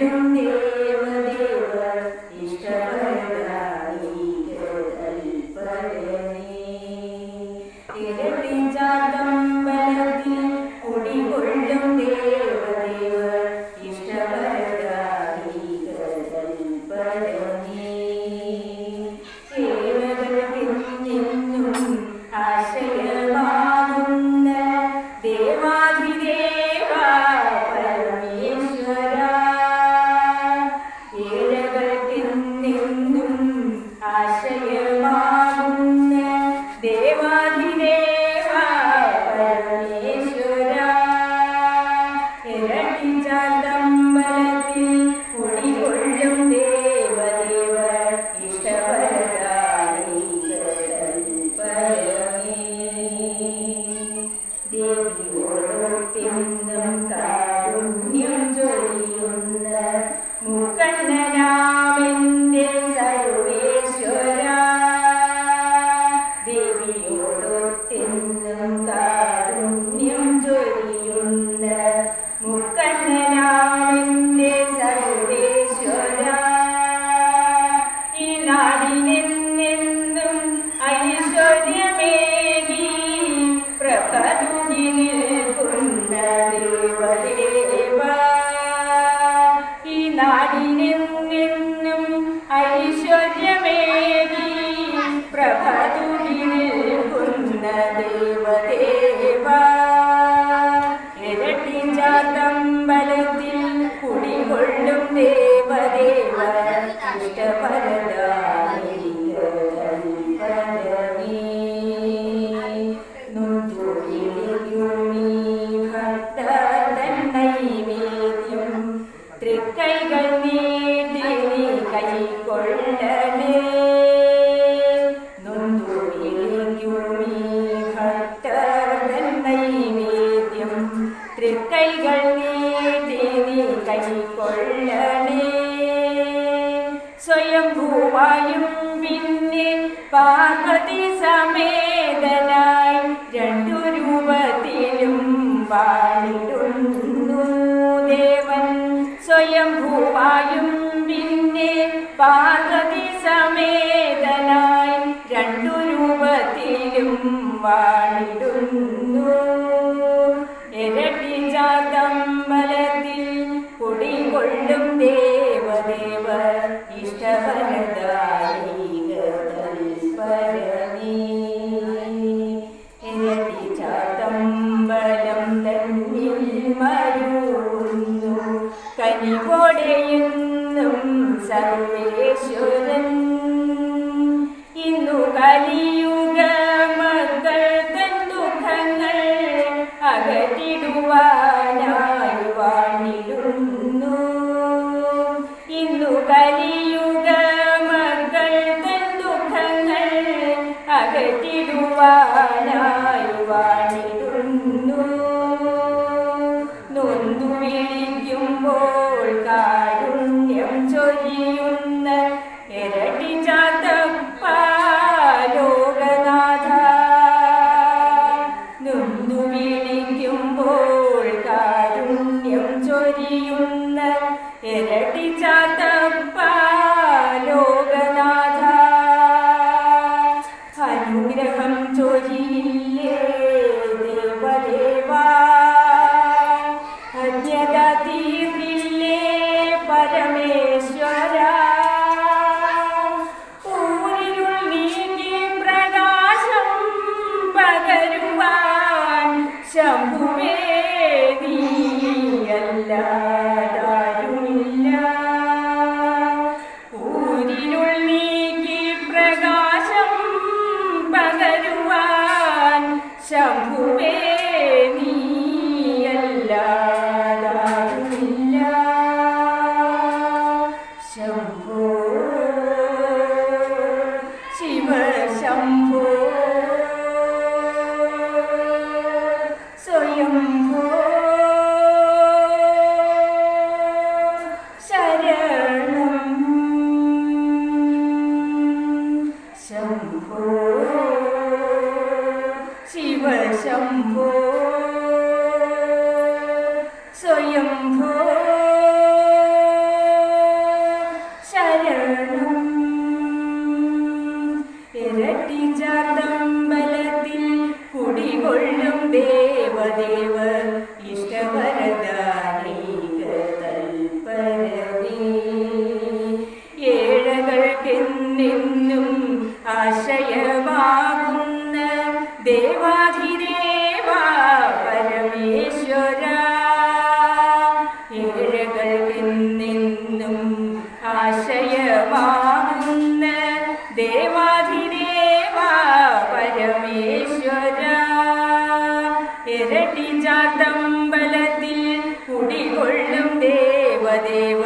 young Amen. നാടിനെന്നെന്നും ഐശ്വര്യമേകി പ്രഭതുടി നിൽക്കുന്ന കുടികൊള്ളും ദേവ. തൃക്കൈകൾ നീട്ടി നീ കൈക്കൊള്ളണേ സ്വയംഭൂവായും പിന്നെ പാർവതി സമേതനായി രണ്ടു രൂപത്തിലും വാണിടുന്നു ദേവൻ. സ്വയംഭൂവായും പിന്നെ പാർവതി സമേതനായി രണ്ടു രൂപത്തിലും വാണിടുന്നു സർവേശ്വരൻ ഇന്നു കലിയുഗ മക്കൾ തൻ ദുഃഖങ്ങൾ അകറ്റിടുവാനായി ഇന്നു കലിയുഗ മക്കൾ തൻ ദുഃഖങ്ങൾ അകറ്റിടുവാനായി വാണിടുന്നു നൊന്തു വിളിക്കുമ്പോൾ ശംഭുവേ നീയല്ലാതാരുമില്ല ഊരിരുൾ നീക്കി പ്രകാശം പകരുവാൻ ശംഭുവേ ഏഴകൾക്കെന്നെന്നും ആശയമാകുന്ന ദേവാധിദേവ പരമേശ്വര. ഇരട്ടി ചാത്തമ്പലത്തിൽ കുടികൊള്ളും ദേവദേവ